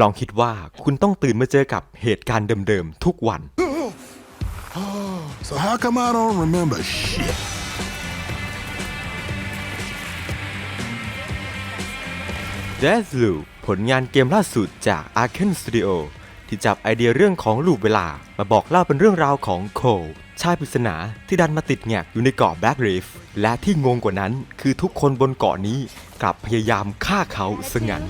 ลองคิดว่าคุณต้องตื่นมาเจอกับเหตุการณ์เดิมๆทุกวัน So how come I don't remember shit? Deathloop ผลงานเกมล่าสุดจาก Arkane Studio ที่จับไอเดียเรื่องของลูปเวลา มาบอกเล่าเป็นเรื่องราวของโคลชายปริศนาที่ดันมาติดแงกอยู่ในเกาะแบ็กรีฟและที่งงกว่านั้นคือทุกคนบนเกาะนี้กลับพยายามฆ่าเขาซะงั้น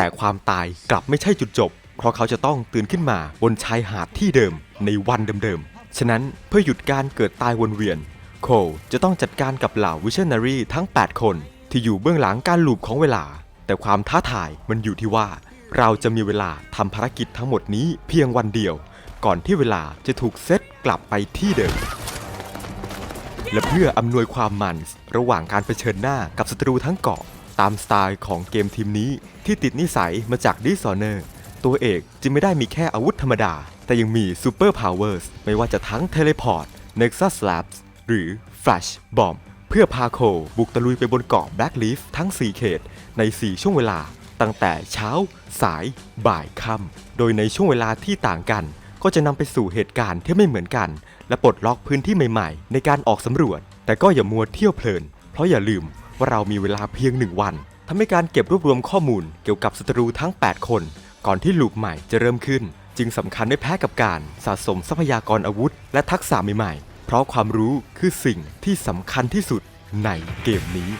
แต่ความตายกลับไม่ใช่จุดจบ เพราะเขาจะต้องตื่นขึ้นมาบนชายหาดที่เดิมในวันเดิมๆ ฉะนั้นเพื่อหยุดการเกิดตายวนเวียน โคลจะต้องจัดการกับเหล่าวิช i นารีทั้ง 8 คน ที่อยู่เบื้องหลังการลูปของเวลา แต่ความท้าทายมันอยู่ที่ว่า เราจะมีเวลาทำภารกิจทั้งหมดนี้เพียงวันเดียว ก่อนที่เวลาจะถูกเซตกลับไปที่เดิมและเพื่ออำนวยความมันระหว่างการเผชิญหน้ากับศัตรูทั้งเกาะ ตามสไตล์ของเกมทีมนี้ที่ติดนิสัยมาจาก Dishonored ตัวเอกจึงไม่ได้มีแค่อาวุธธรรมดา แต่ยังมี Super Powers ไม่ว่าจะทั้ง Teleport Nexus Labs หรือ Flash Bomb เพื่อพาโคบุกตะลุยไปบนเกาะ Blackleaf ทั้ง 4 เขต ใน 4 ช่วงเวลา ตั้งแต่เช้า สาย บ่ายค่ำโดยในช่วงเวลาที่ต่างกัน ก็จะนำไปสู่เหตุการณ์ที่ไม่เหมือนกัน และปลดล็อกพื้นที่ใหม่ๆ ในการออกสำรวจ แต่ก็อย่ามัวเที่ยวเพลิน เพราะอย่าลืม ว่าเรามีเวลาเพียงหนึ่งวันทำให้การเก็บรวบรวมข้อมูลเกี่ยวกับศัตรูทั้ง 8 คน ก่อนที่ลูปใหม่จะเริ่มขึ้น จึงสำคัญไม่แพ้กับการสะสมทรัพยากรอาวุธ และทักษะใหม่ๆ เพราะความรู้คือสิ่งที่สำคัญที่สุดในเกมนี้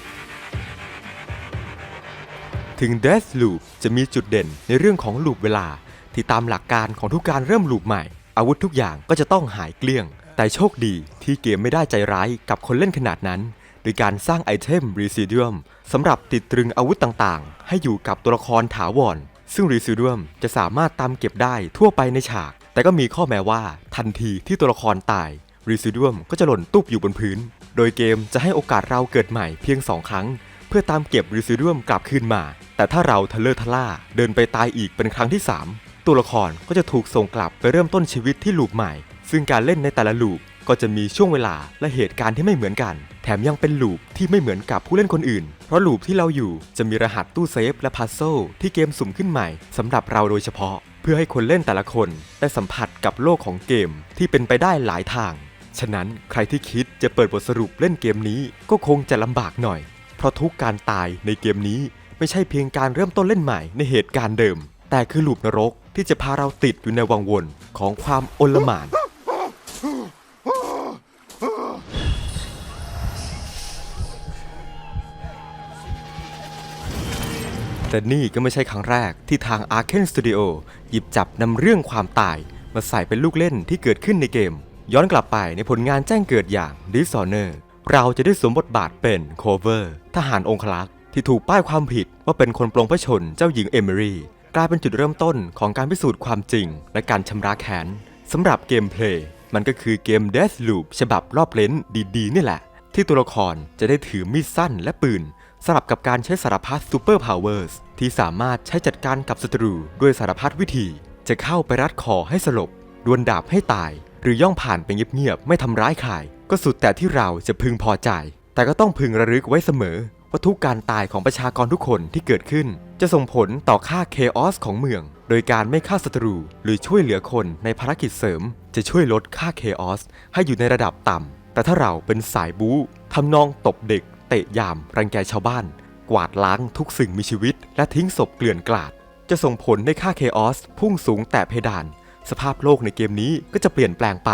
ถึง Deathloop จะมีจุดเด่นในเรื่องของลูปเวลา ที่ตามหลักการของทุกการเริ่มลูปใหม่ อาวุธทุกอย่างก็จะต้องหายเกลี้ยง แต่โชคดีที่เกมไม่ได้ใจร้ายกับคนเล่นขนาดนั้น โดยการสร้างไอเทม Residuum สำหรับติดตรึงอาวุธต่างๆ ให้อยู่กับตัวละครถาวร ซึ่ง Residuum จะสามารถตามเก็บได้ทั่วไปในฉาก แต่ก็มีข้อแม้ว่าทันทีที่ตัวละครตาย Residuum ก็จะหล่นตุ๊บอยู่บนพื้น โดยเกมจะให้โอกาสเราเกิดใหม่เพียง 2 ครั้ง เพื่อตามเก็บ Residuum กลับคืนมา แต่ถ้าเราทะเลอทะล่าเดินไปตายอีกเป็นครั้งที่ 3 ตัวละครก็จะถูกส่งกลับไปเริ่มต้นชีวิตที่ลูปใหม่ ซึ่งการเล่นในแต่ละลูปก็จะมีช่วงเวลาและเหตุการณ์ที่ไม่เหมือนกัน ถมยังเป็นลูปที่ไม่เหมือนกับผู้เล่นคนอื่น เพราะลูปที่เราอยู่จะมีรหัสตู้เซฟและพัซโซที่เกมสุ่มขึ้นใหม่สำหรับเราโดยเฉพาะ เพื่อให้คนเล่นแต่ละคนได้สัมผัสกับโลกของเกมที่เป็นไปได้หลายทาง ฉะนั้นใครที่คิดจะเปิดบทสรุปเล่นเกมนี้ก็คงจะลำบากหน่อย เพราะทุกการตายในเกมนี้ไม่ใช่เพียงการเริ่มต้นเล่นใหม่ในเหตุการณ์เดิม แต่คือลูปนรกที่จะพาเราติดอยู่ในวังวนของความโอลหม่าน แต่นี่ก็ไม่ใช่ครั้งแรกที่ทาง Arkane Studio หยิบจับนำเรื่องความตาย มาใส่เป็นลูกเล่นที่เกิดขึ้นในเกม ย้อนกลับไปในผลงานแจ้งเกิดอย่าง Dishonor เราจะได้สวมบทบาทเป็นโคเวอร์ทหารองคลักษ์ที่ถูกป้ายความผิดว่าเป็นคนปลงพระชนเจ้าหญิงเอมิรีกลายเป็นจุดเริ่มต้นของการพิสูจน์ความจริง และการชำระแค้นสำหรับเกมเพลย์มันก็คือเกม Deathloop ฉบับรอบเลนดีๆนี่แหละ ที่ตัวละครจะได้ถือมีดสั้นและปืน สลับกับการใช้สารพัดซูเปอร์พาวเวอร์สที่สามารถใช้จัดการกับศัตรูด้วยสารพัดวิธี จะเข้าไปรัดคอให้สลบ ดวลดาบให้ตาย หรือย่องผ่านไปเงียบๆไม่ทำร้ายใครก็สุดแต่ที่เราจะพึงพอใจ แต่ก็ต้องพึงระลึกไว้เสมอว่าทุกการตายของประชากรทุกคนที่เกิดขึ้น จะส่งผลต่อค่าเคออสของเมือง โดยการไม่ฆ่าศัตรู หรือช่วยเหลือคนในภารกิจเสริม จะช่วยลดค่าเคออสให้อยู่ในระดับต่ำแต่ถ้าเราเป็นสายบู๊ทำนองตบเด็ก เตะยาม รังแกชาวบ้าน กวาดล้างทุกสิ่งมีชีวิต และทิ้งศพเกลื่อนกลาด จะส่งผลในค่าเคออสพุ่งสูงแต่เพดาน สภาพโลกในเกมนี้ก็จะเปลี่ยนแปลงไป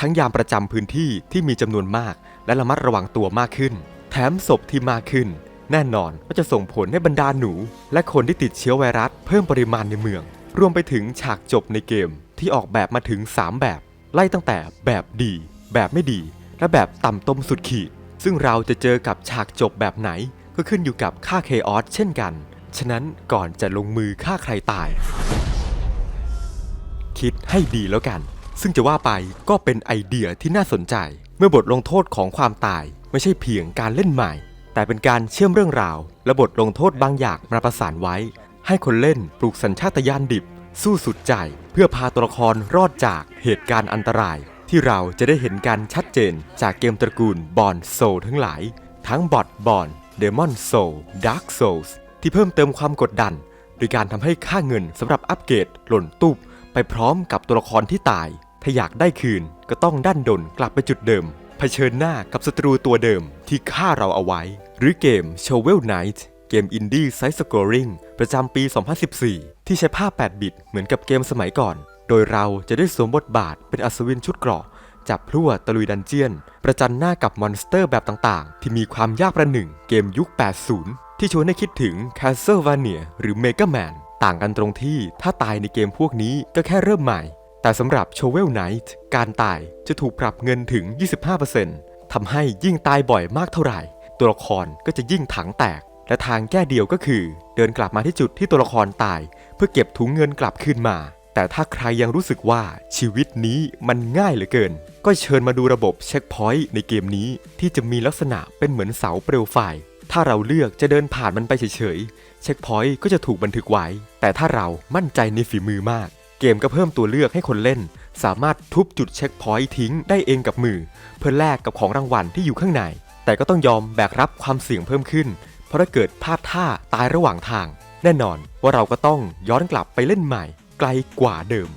ทั้งยามประจำพื้นที่ที่มีจำนวนมาก และระมัดระวังตัวมากขึ้น แถมศพที่มากขึ้น แน่นอนว่าจะส่งผลให้บรรดาหนู และคนที่ติดเชื้อไวรัสเพิ่มปริมาณในเมือง รวมไปถึงฉากจบในเกมที่ออกแบบมาถึง 3 แบบ ไล่ตั้งแต่แบบดี แบบไม่ดี และแบบต่ำต้มสุดขีด ซึ่งเราจะเจอกับฉากจบแบบไหน ก็ขึ้นอยู่กับค่าเคออสเช่นกัน ฉะนั้นก่อนจะลงมือฆ่าใครตาย คิดให้ดีแล้วกัน ซึ่งจะว่าไปก็เป็นไอเดียที่น่าสนใจ เมื่อบทลงโทษของความตาย ไม่ใช่เพียงการเล่นใหม่ แต่เป็นการเชื่อมเรื่องราว และบทลงโทษบางอย่างมาประสานไว้ ให้คนเล่นปลูกสัญชาตญาณดิบ สู้สุดใจ เพื่อพาตัวละครรอดจากเหตุการณ์อันตราย ที่เราจะได้เห็นกันชัดเจนจากเกมตระกูลบอนโซทั้งหลาย ทั้งบอดบอนเดมอนโซดาร์กโซลที่เพิ่มเติมความกดดัน โดยการทำให้ค่าเงินสำหรับอัปเกรดหล่นตุบไปพร้อมกับตัวละครที่ตาย ถ้าอยากได้คืนก็ต้องดันดนกลับไปจุดเดิมเผชิญหน้ากับศัตรูตัวเดิมที่ฆ่าเราเอาไว้ หรือเกม Shovel Knight เกมอินดี้ไซส์สกอริงประจำปี 2014 ที่ใช้ภาพ 8 บิตเหมือนกับเกมสมัยก่อน โดยเราจะได้สวมบทบาทเป็นอัศวินชุดเกราะจับพลั่วตะลุยดันเจียน ประจันหน้ากับมอนสเตอร์แบบต่างๆ ที่มีความยากประหนึ่งเกมยุค 80 ที่ชวนให้คิดถึง Castlevania หรือ Mega Man ต่างกันตรงที่ถ้าตายในเกมพวกนี้ก็แค่เริ่มใหม่ แต่สำหรับ Shovel Knight การตายจะถูกปรับเงินถึง 25%ทำให้ยิ่งตายบ่อยมากเท่าไหร่ ตัวละครก็จะยิ่งถังแตก และทางแก้เดียวก็คือ เดินกลับมาที่จุดที่ตัวละครตาย เพื่อเก็บถุงเงินกลับคืนมา แต่ถ้าใครยังรู้สึกว่าชีวิตนี้มันง่ายเหลือเกิน ก็เชิญมาดูระบบเช็คพอยต์ในเกมนี้ที่จะมีลักษณะเป็นเหมือนเสาเปลวไฟ ถ้าเราเลือกจะเดินผ่านมันไปเฉยๆ เช็คพอยต์ก็จะถูกบันทึกไว้ แต่ถ้าเรามั่นใจในฝีมือมาก เกมก็เพิ่มตัวเลือกให้คนเล่น สามารถทุบจุดเช็คพอยต์ทิ้งได้เองกับมือ เพื่อแลกกับของรางวัลที่อยู่ข้างใน แต่ก็ต้องยอมแบกรับความเสี่ยงเพิ่มขึ้น เพราะถ้าเกิดพลาดท่าตายระหว่างทาง แน่นอนว่าเราก็ต้องย้อนกลับไปเล่นใหม่ ไกลกว่าเดิม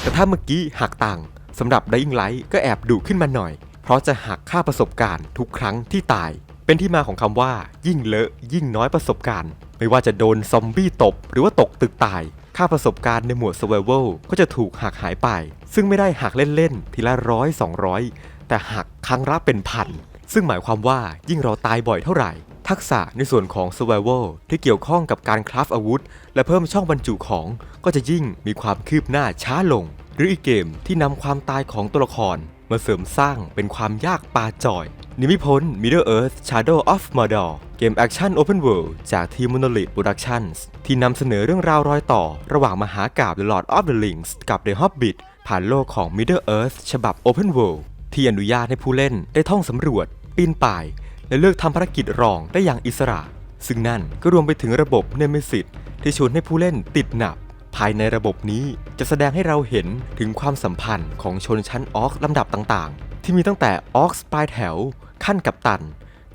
แต่ถ้าเมื่อกี้หักตังค์สำหรับ Dying Light ก็แอบดุขึ้นมาหน่อย เพราะจะหักค่าประสบการณ์ทุกครั้งที่ตาย เป็นที่มาของคำว่า ยิ่งเลอะยิ่งน้อยประสบการณ์ ไม่ว่าจะโดนซอมบี้ตบ หรือว่าตกตึกตาย ค่าประสบการณ์ในหมวด Survival ก็จะถูกหักหายไป ซึ่งไม่ได้หักเล่นๆ ทีละร้อยสองร้อยแต่หักครั้งละเป็นพัน ซึ่งหมายความว่ายิ่งเราตายบ่อยเท่าไหร่ ทักษะในส่วนของ Survival ที่เกี่ยวข้องกับการคราฟอาวุธ และเพิ่มช่องบรรจุของก็จะยิ่งมีความคืบหน้าช้าลง หรืออีกเกมที่นำความตายของตัวละคร มาเสริมสร้างเป็นความยากปาจอยนิมิพ้น Middle Earth Shadow of Mordor เกมแอคชั่น Open World จากทีม Monolith Productions ที่นำเสนอเรื่องราวรอยต่อ ระหว่างมหากาพย์ The Lord of the Rings กับ The Hobbit ผ่านโลกของ Middle Earth ฉบับ Open World ที่อนุญาตให้ผู้เล่นได้ท่องสำรวจ ปีนป่าย และเลือกทำภารกิจรองได้อย่างอิสระ ซึ่งนั่นก็รวมไปถึงระบบ Nemesis ที่ชวนให้ผู้เล่นติดหนับ ภายในระบบนี้จะแสดงให้เราเห็นถึงความสัมพันธ์ของชนชั้นออกลำดับต่างๆ ที่มีตั้งแต่ออกปลายแถว ขั้นกัปตัน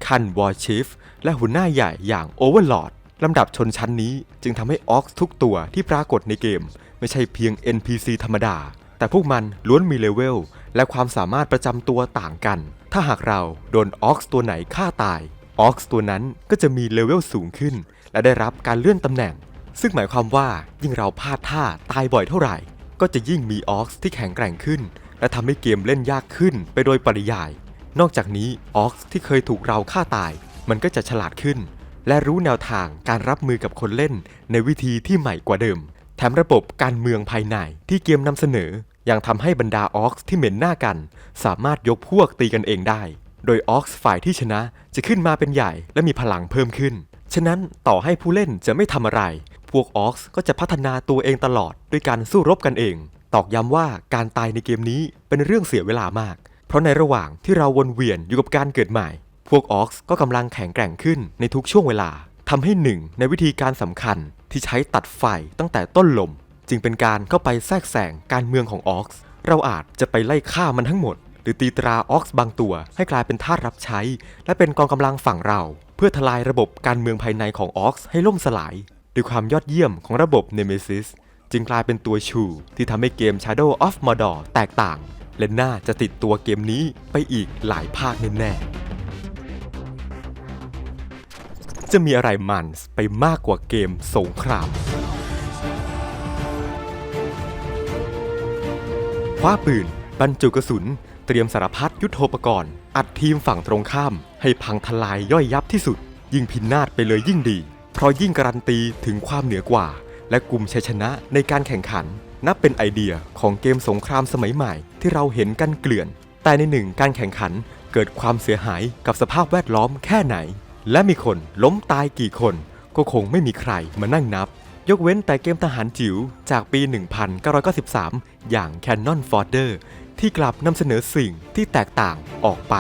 ขั้นวอร์ชิฟและหัวหน้าใหญ่อย่างโอเวอร์ลอดลำดับชนชั้นนี้จึงทำให้ออกทุกตัวที่ปรากฏในเกม ไม่ใช่เพียง NPC ธรรมดา แต่พวกมันล้วนมีเลเวลและความสามารถประจำตัวต่างกัน ถ้าหากเราโดนออกตัวไหนฆ่าตายออกตัวนั้นก็จะมีเลเวลสูงขึ้น และได้รับการเลื่อนตำแหน่ง ซึ่งหมายความว่ายิ่งเราพลาดท่าตายบ่อยเท่าไหร่ ก็จะยิ่งมีออกที่แข็งแกร่งขึ้น และทำให้เกมเล่นยากขึ้นไปโดยปริยาย นอกจากนี้ออกที่เคยถูกเราฆ่าตาย มันก็จะฉลาดขึ้น และรู้แนวทางการรับมือกับคนเล่น ในวิธีที่ใหม่กว่าเดิม แถมระบบการเมืองภายในที่เกมนำเสนอ ยังทำให้บรรดาออกที่เหม็นหน้ากัน สามารถยกพวกตีกันเองได้ โดยออกฝ่ายที่ชนะจะขึ้นมาเป็นใหญ่และมีพลังเพิ่มขึ้น ฉะนั้นต่อให้ผู้เล่นจะไม่ทำอะไร พวกออกก็จะพัฒนาตัวเองตลอดด้วยการสู้รบกันเอง ตอกย้ำว่าการตายในเกมนี้เป็นเรื่องเสียเวลามาก เพราะในระหว่างที่เราวนเวียนอยู่กับการเกิดใหม่ พวกออกก็กำลังแข็งแกร่งขึ้นในทุกช่วงเวลาทำให้หนึ่งในวิธีการสำคัญที่ใช้ตัดไฟตั้งแต่ต้นลม จึงเป็นการเข้าไปแทรกแซงการเมืองของออกเราอาจจะไปไล่ฆ่ามันทั้งหมด หรือตีตราออกบางตัว ให้กลายเป็นทาสรับใช้ และเป็นกองกำลังฝั่งเรา เพื่อทลายระบบการเมืองภายในของออกให้ล่มสลาย ด้วยความยอดเยี่ยมของระบบ Nemesis จึงกลายเป็นตัวชู ที่ทำให้เกม Shadow of Mordor แตกต่าง และน่าจะติดตัวเกมนี้ไปอีกหลายภาคแน่ๆจะมีอะไรมันไปมากกว่าเกมสงคราม ว้าปืน บรรจุกระสุน เตรียมสารพัดยุทโธปกรณ์ อัดทีมฝั่งตรงข้าม ให้พังทลายย่อยยับที่สุด ยิ่งพินาศไปเลยยิ่งดี เพราะยิ่งการันตีถึงความเหนือกว่า และกลุ่มชัยชนะในการแข่งขัน นับเป็นไอเดียของเกมสงครามสมัยใหม่ที่เราเห็นกันเกลื่อน แต่ในหนึ่งการแข่งขันเกิดความเสียหายกับสภาพแวดล้อมแค่ไหน และมีคนล้มตายกี่คนก็คงไม่มีใครมานั่งนับ ยกเว้นแต่เกมทหารจิ๋วจากปี 1993 อย่าง Cannon Fodder ที่กลับนำเสนอสิ่งที่แตกต่างออกไป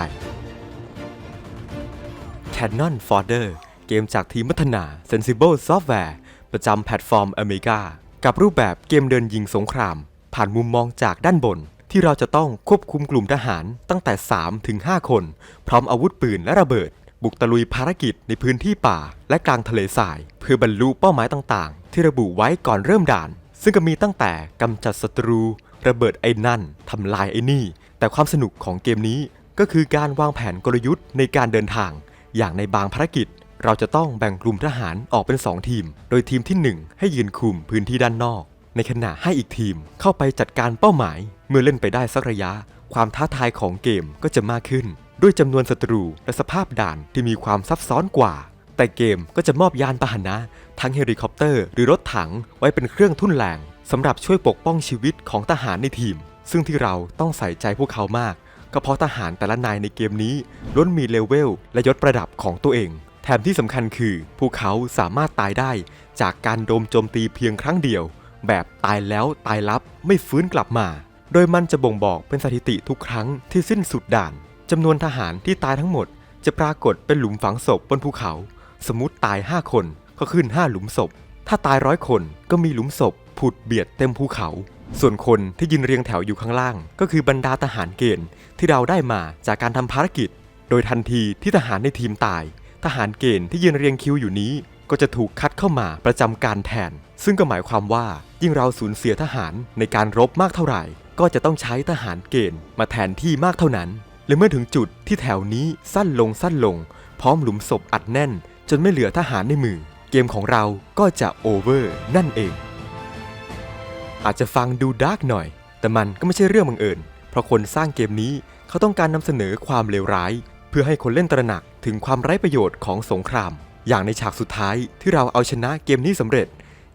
Cannon Fodder เกมจากทีมพัฒนา Sensible Software ประจำแพลตฟอร์ม Amiga กับรูปแบบเกมเดินยิงสงคราม ผ่านมุมมองจากด้านบน ที่เราจะต้องควบคุมกลุ่มทหารตั้งแต่ 3 ถึง 5 คน พร้อมอาวุธปืนและระเบิด บุกตะลุยภารกิจในพื้นที่ป่าและกลางทะเลทราย เพื่อบรรลุเป้าหมายต่าง ที่ระบุไว้ก่อนเริ่มด่าน ซึ่งก็มีตั้งแต่กำจัดศัตรู ระเบิดไอ้นั่นทำลายไอ้นี่ แต่ความสนุกของเกมนี้ก็คือการวางแผนกลยุทธ์ในการเดินทาง อย่างในบางภารกิจ เราจะต้องแบ่งกลุ่มทหารออกเป็น 2 ทีม โดยทีมทีหนึ่1 ให้ยืนคุมพื้นที่ด้านนอก ในขณะให้อีกทีมเข้าไปจัดการเป้าหมาย เมื่อเล่นไปได้สักระยะ ความท้าทายของเกมก็จะมากขึ้น ด้วยจำนวนศัตรูและสภาพด่านที่มีความซับซ้อนกว่า แต่เกมก็จะมอบยานพาหนะ ทั้งเฮลิคอปเตอร์หรือรถถังไว้เป็นเครื่องทุ่นแรงสำหรับช่วยปกป้องชีวิตของทหารในทีม ซึ่งที่เราต้องใส่ใจพวกเขามาก ก็เพราะทหารแต่ละนายในเกมนี้ล้วนมีเลเวลและยศประดับของตัวเอง แถมที่สำคัญคือพวกเขาสามารถตายได้ จากการโดมโจมตีเพียงครั้งเดียว แบบตายแล้วตายลับไม่ฟื้นกลับมา โดยมันจะบ่งบอกเป็นสถิติทุกครั้งที่สิ้นสุดด่านจำนวนทหารที่ตายทั้งหมด จะปรากฏเป็นหลุมฝังศพบนภูเขา สมมติตาย 5 คนก็ขึ้น 5 หลุมศพ ถ้าตายร้อยคนก็มีหลุมศพ ผุดเบียดเต็มภูเขา ส่วนคนที่ยืนเรียงแถวอยู่ข้างล่าง ก็คือบรรดาทหารเกณฑ์ที่เราได้มาจากการทำภารกิจ โดยทันทีที่ทหารในทีมตาย ทหารเกณฑ์ที่ยืนเรียงคิวอยู่นี้ ก็จะถูกคัดเข้ามาประจำการแทน ซึ่งก็หมายความว่ายิ่งเราสูญเสียทหารในการรบมากเท่าไหร่ ก็จะต้องใช้ทหารเกณฑ์มาแทนที่มากเท่านั้นและเมื่อถึงจุดที่แถวนี้สั้นลงสั้นลง พร้อมหลุมศพอัดแน่น นไม่เหลือทหารในมือ เกมของเราก็จะโอเวอร์นั่นเอง อาจจะฟังดูดาร์กหน่อย แต่มันก็ไม่ใช่เรื่องบังเอิญ เพราะคนสร้างเกมนี้เขาต้องการนำเสนอความเลวร้าย เพื่อให้คนเล่นตระหนักถึงความไร้ประโยชน์ของสงคราม อย่างในฉากสุดท้ายที่เราเอาชนะเกมนี้สำเร็จ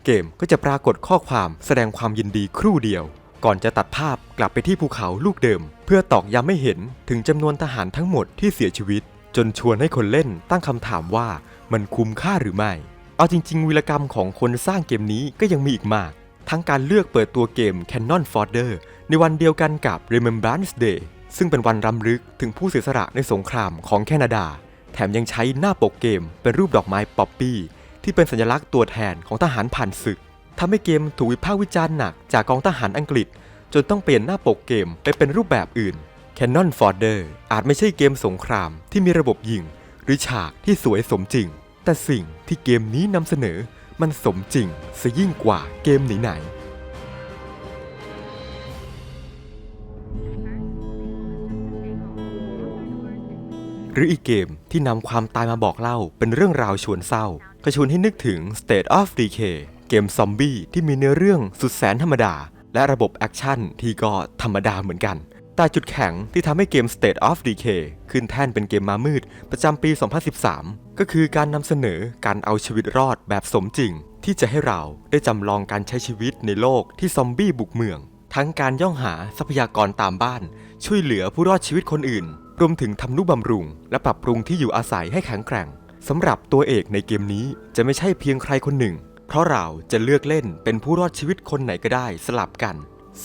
เกมก็จะปรากฏข้อความแสดงความยินดีครู่เดียว ก่อนจะตัดภาพกลับไปที่ภูเขาลูกเดิม เพื่อตอกย้ำให้เห็นถึงจำนวนทหารทั้งหมดที่เสียชีวิต จนชวนให้คนเล่นตั้งคำถามว่ามันคุ้มค่าหรือไม่ เอาจริง ๆวีรกรรมของคนสร้างเกมนี้ก็ยังมีอีกมาก ทั้งการเลือกเปิดตัวเกม Cannon Fodder ในวันเดียวกันกับ Remembrance Day ซึ่งเป็นวันรำลึกถึงผู้เสียสละในสงครามของแคนาดา แถมยังใช้หน้าปกเกมเป็นรูปดอกไม้ป๊อปปี้ที่เป็นสัญลักษณ์ตัวแทนของทหารผ่านศึกทำให้เกมถูกวิพากษ์วิจารณ์หนักจากกองทหารอังกฤษ จนต้องเปลี่ยนหน้าปกเกมไปเป็นรูปแบบอื่น Cannon Fodder อาจไม่ใช่เกมสงครามที่มีระบบยิง หรือฉากที่สวยสมจริง แต่สิ่งที่เกมนี้นำเสนอมันสมจริงซะยิ่งกว่าเกมไหนๆหรืออีกเกมที่นำความตายมาบอกเล่าเป็นเรื่องราวชวนเศร้าก็ชวนให้นึกถึง State of Decay เกมซอมบี้ที่มีเนื้อเรื่องสุดแสนธรรมดา และระบบแอคชั่นที่ก็ธรรมดาเหมือนกัน แต่จุดแข็งที่ทำให้เกม State of Decay ขึ้นแท่นเป็นเกมมามืดประจำปี 2013 ก็คือการนำเสนอการเอาชีวิตรอดแบบสมจริง ที่จะให้เราได้จำลองการใช้ชีวิตในโลกที่ซอมบี้บุกเมือง ทั้งการย่องหาทรัพยากรตามบ้าน ช่วยเหลือผู้รอดชีวิตคนอื่น รวมถึงทำนุบำรุง และปรับปรุงที่อยู่อาศัยให้แข็งแกร่งสำหรับตัวเอกในเกมนี้จะไม่ใช่เพียงใครคนหนึ่ง เพราะเราจะเลือกเล่นเป็นผู้รอดชีวิตคนไหนก็ได้สลับกัน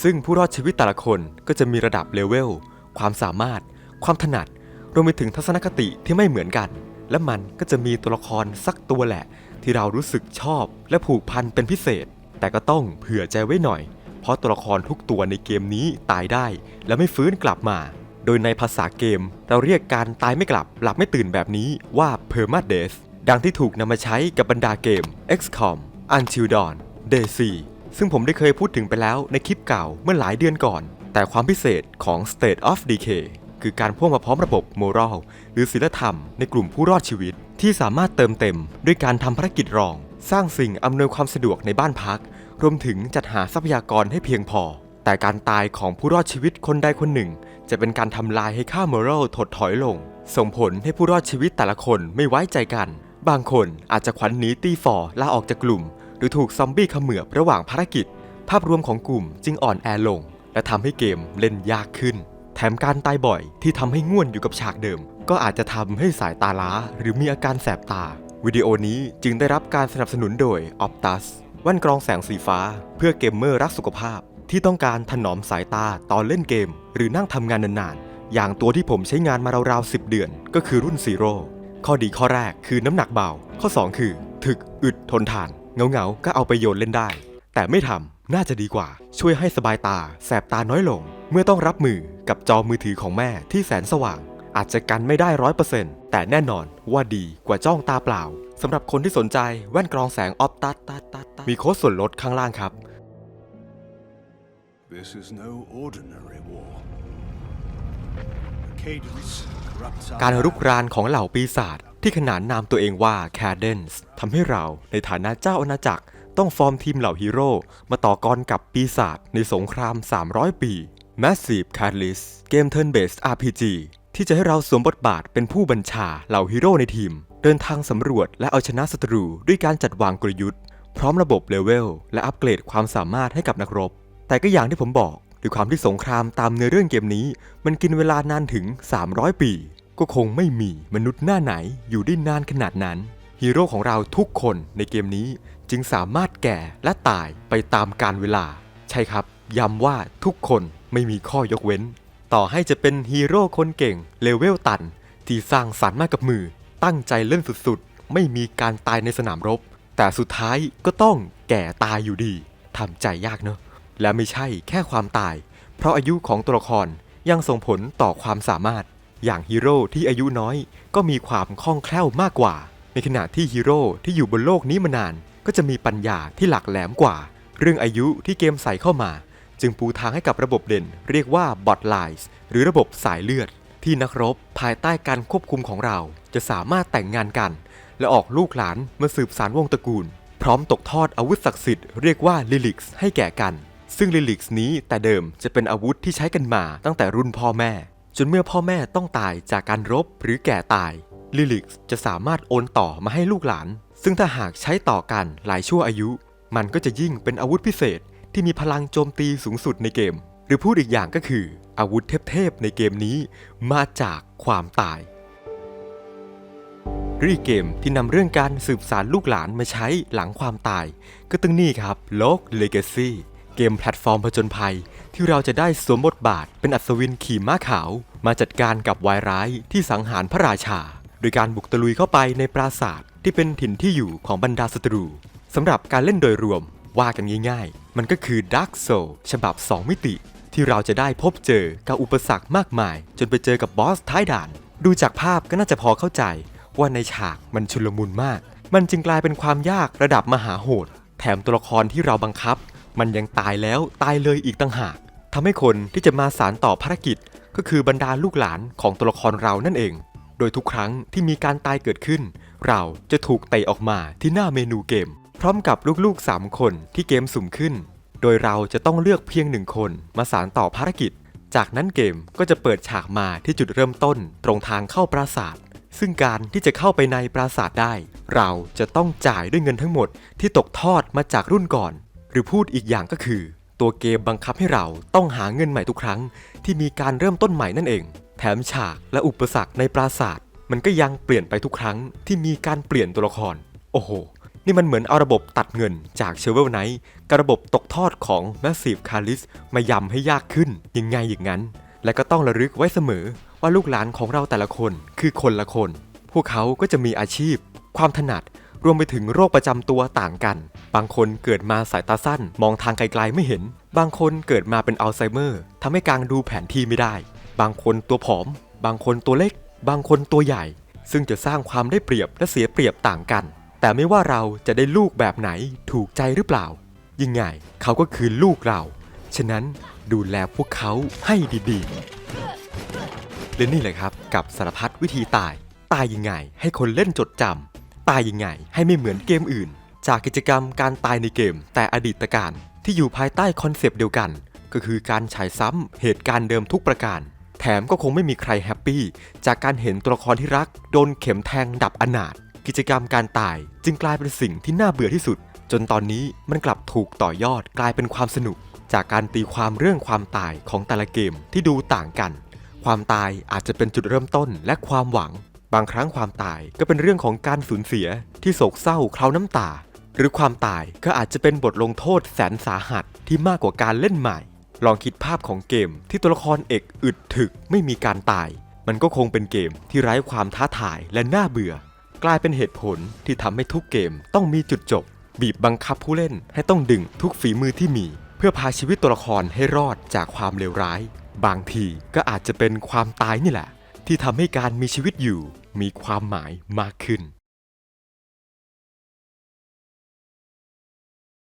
ซึ่งผู้รอดชีวิตแต่ละคนก็จะมีระดับเลเวล ความสามารถ ความถนัด รวมไปถึงทัศนคติที่ไม่เหมือนกัน และมันก็จะมีตัวละครสักตัวแหละ ที่เรารู้สึกชอบและผูกพันเป็นพิเศษ แต่ก็ต้องเผื่อใจไว้หน่อย เพราะตัวละครทุกตัวในเกมนี้ตายได้ และไม่ฟื้นกลับมา โดยในภาษาเกม เราเรียกการตายไม่กลับ หลับไม่ตื่นแบบนี้ว่า permadeath ดังที่ถูกนำมาใช้กับบรรดาเกม XCOM Until Dawn DayZ ซึ่งผมได้เคยพูดถึงไปแล้วในคลิปเก่าเมื่อหลายเดือนก่อน แต่ความพิเศษของ State of Decay คือการพ่วงมาพร้อมระบบ moral หรือศีลธรรมในกลุ่มผู้รอดชีวิต ที่สามารถเติมเต็ม ด้วยการทำภารกิจรอง สร้างสิ่งอำนวยความสะดวกในบ้านพัก รวมถึงจัดหาทรัพยากรให้เพียงพอ แต่การตายของผู้รอดชีวิตคนใดคนหนึ่ง จะเป็นการทำลายให้ค่า moral ถดถอยลง ส่งผลให้ผู้รอดชีวิตแต่ละคนไม่ไว้ใจกัน บางคนอาจจะขวัญหนีตีฝ่อลาออกจากกลุ่ม รือถูกซอมบี้เขมือบระหว่างภารกิจ ภาพรวมของกลุ่มจึงอ่อนแอลง และทำให้เกมเล่นยากขึ้น แถมการตายบ่อยที่ทำให้ง่วนอยู่กับฉากเดิม ก็อาจจะทำให้สายตาล้า หรือมีอาการแสบตา วิดีโอนี้จึงได้รับการสนับสนุนโดย Optus แว่นกรองแสงสีฟ้า เพื่อเกมเมอร์รักสุขภาพ ที่ต้องการถนอมสายตาตอนเล่นเกม หรือนั่งทำงานนานๆ อย่างตัวที่ผมใช้งานมาราวๆ 10 เดือน ก็คือรุ่นซีโร่ข้อดีข้อแรกคือน้ำหนักเบา ข้อ 2 คือ ถึกอึดทนทาน เงาๆ ก็เอาไปโยนเล่นได้ แต่ไม่ทำน่าจะดีกว่า ช่วยให้สบายตา แสบตาน้อยลง เมื่อต้องรับมือกับจอมือถือของแม่ที่แสนสว่าง อาจจะกันไม่ได้ร้อยเปอร์เซ็นต์แต่แน่นอนว่าดีกว่าจ้องตาเปล่าสำหรับคนที่สนใจแว่นกรองแสงออฟตัดตัดตัดตัดมีโค้ดส่วนลดข้างล่างครับ This is no ordinary war. The cadence corrupts our การรุก land. รานของเหล่าปีศาจ ที่ขนานนามตัวเองว่าแคเดนส์ทำให้เราในฐานะเจ้าอาณาจักร ต้องฟอร์มทีมเหล่าฮีโร่มาต่อกรกับปีศาจในสงคราม 300 ปี Massive Catalyst เกม Turn Based RPG ที่จะให้เราสวมบทบาทเป็นผู้บัญชาเหล่าฮีโร่ในทีม เดินทางสำรวจและเอาชนะศัตรูด้วยการจัดวางกลยุทธ์ พร้อมระบบเลเวลและอัปเกรดความสามารถให้กับนักรบ แต่ก็อย่างที่ผมบอกด้วยความที่สงครามตามเนื้อเรื่องเกมนี้ มันกินเวลานานถึง 300 ปี ก็คงไม่มีมนุษย์หน้าไหนอยู่ได้นานขนาดนั้น ฮีโร่ของเราทุกคนในเกมนี้จึงสามารถแก่และตายไปตามกาลเวลา ใช่ครับ ย้ำว่าทุกคนไม่มีข้อยกเว้น ต่อให้จะเป็นฮีโร่คนเก่งเลเวลตัน ที่สร้างสรรค์มากับมือ ตั้งใจเล่นสุดๆ ไม่มีการตายในสนามรบ แต่สุดท้ายก็ต้องแก่ตายอยู่ดีทำใจยากเนอะและไม่ใช่แค่ความตาย เพราะอายุของตัวละครยังส่งผลต่อความสามารถ อย่างฮีโร่ที่อายุน้อย ก็มีความคล่องแคล่วมากกว่า ในขณะที่ฮีโร่ที่อยู่บนโลกนี้มานาน ก็จะมีปัญญาที่หลากแหลมกว่า เรื่องอายุที่เกมใส่เข้ามา จึงปูทางให้กับระบบเด่น เรียกว่าบอทไลน์หรือระบบสายเลือด ที่นักรบภายใต้การควบคุมของเรา จะสามารถแต่งงานกัน และออกลูกหลานมาสืบสานวงศ์ตระกูล พร้อมตกทอดอาวุธศักดิ์สิทธิ์เรียกว่าลิลิกส์ให้แก่กันซึ่งลิลิกส์นี้แต่เดิมจะเป็นอาวุธที่ใช้กันมาตั้งแต่รุ่นพ่อแม่ จนเมื่อพ่อแม่ต้องตายจากการรบหรือแก่ตายลิลิกจะสามารถโอนต่อมาให้ลูกหลาน ซึ่งถ้าหากใช้ต่อกันหลายชั่วอายุ มันก็จะยิ่งเป็นอาวุธพิเศษที่มีพลังโจมตีสูงสุดในเกม หรือพูดอีกอย่างก็คือ อาวุธเทพๆในเกมนี้มาจากความตายหรืออีกเกมที่นำเรื่องการสืบสารลูกหลานมาใช้หลังความตาย ก็ตึงนี่ครับ Log Legacy เกมแพลตฟอร์มผจญภัย ที่เราจะได้สวมบทบาทเป็นอัศวินขี่ม้าขาว มาจัดการกับวายร้ายที่สังหารพระราชา โดยการบุกตะลุยเข้าไปในปราสาทที่เป็นถิ่นที่อยู่ของบรรดาศัตรูสำหรับการเล่นโดยรวมว่ากันง่ายๆ มันก็คือ Dark Soul ฉบับ 2 มิติ ที่เราจะได้พบเจอกับอุปสรรคมากมาย จนไปเจอกับบอสท้ายด่าน ดูจากภาพก็น่าจะพอเข้าใจ ว่าในฉากมันชุลมุนมาก มันจึงกลายเป็นความยากระดับมหาโหด แถมตัวละครที่เราบังคับ มันยังตายแล้วตายเลยอีกต่างหากทำให้คนที่จะมาสารต่อภารกิจ ก็คือบรรดาลูกหลานของตัวละครเรานั่นเอง โดยทุกครั้งที่มีการตายเกิดขึ้น เราจะถูกเตะออกมาที่หน้าเมนูเกม พร้อมกับลูกๆ 3 คนที่เกมสุ่มขึ้น โดยเราจะต้องเลือกเพียงหนึ่งคนมาสารต่อภารกิจ จากนั้นเกมก็จะเปิดฉากมาที่จุดเริ่มต้นตรงทางเข้าปราสาทซึ่งการที่จะเข้าไปในปราสาทได้ เราจะต้องจ่ายด้วยเงินทั้งหมดที่ตกทอดมาจากรุ่นก่อน หรือพูดอีกอย่างก็คือ ตัวเกมบังคับให้เราต้องหาเงินใหม่ทุกครั้ง ที่มีการเริ่มต้นใหม่นั่นเอง แถมฉากและอุปสรรคในปราสาทมันก็ยังเปลี่ยนไปทุกครั้งที่มีการเปลี่ยนตัวละคร โอ้โห นี่มันเหมือนเอาระบบตัดเงินจากเชเวลไนท์กับระบบตกทอดของ Massive c a l i s มายำให้ยากขึ้นยังไงอย่างนั้น และก็ต้องระลึกไว้เสมอว่าลูกหลานของเราแต่ละคนคือคนละคน พวกเขาก็จะมีอาชีพ ความถนัด รวมไปถึงโรคประจำตัวต่างกัน บางคนเกิดมาสายตาสั้น มองทางไกลๆไม่เห็น บางคนเกิดมาเป็นอัลไซเมอร์ทำให้กางดูแผนที่ไม่ได้ บางคนตัวผอม บางคนตัวเล็ก บางคนตัวใหญ่ ซึ่งจะสร้างความได้เปรียบและเสียเปรียบต่างกัน แต่ไม่ว่าเราจะได้ลูกแบบไหนถูกใจหรือเปล่ายังไงเขาก็คือลูกเรา ฉะนั้นดูแลพวกเขาให้ดีๆและนี่แหละครับกับสารพัดวิธีตาย ตายยังไงให้คนเล่นจดจำ ตายยังไง ให้ไม่เหมือนเกมอื่น จากกิจกรรมการตายในเกม แต่อดีตการที่อยู่ภายใต้คอนเซปต์เดียวกัน ก็คือการฉายซ้ำเหตุการณ์เดิมทุกประการ แถมก็คงไม่มีใครแฮปปี้จากการเห็นตัวละครที่รัก โดนเข็มแทงดับอนาถกิจกรรมการตายจึงกลายเป็นสิ่งที่น่าเบื่อที่สุด จนตอนนี้มันกลับถูกต่อยอดกลายเป็นความสนุก จากการตีความเรื่องความตายของแต่ละเกมที่ดูต่างกัน ความตายอาจจะเป็นจุดเริ่มต้นและความหวัง บางครั้งความตายก็เป็นเรื่องของการสูญเสียที่โศกเศร้าเคล้าน้ำตา หรือความตายก็อาจจะเป็นบทลงโทษแสนสาหัสที่มากกว่าการเล่นใหม่ ลองคิดภาพของเกมที่ตัวละครเอกอึดถึกไม่มีการตาย มันก็คงเป็นเกมที่ไร้ความท้าทายและน่าเบื่อ กลายเป็นเหตุผลที่ทำให้ทุกเกมต้องมีจุดจบ บีบบังคับผู้เล่นให้ต้องดึงทุกฝีมือที่มี เพื่อพาชีวิตตัวละครให้รอดจากความเลวร้าย บางทีก็อาจจะเป็นความตายนี่แหละ ที่ทำให้การมีชีวิตอยู่มีความหมายมากขึ้น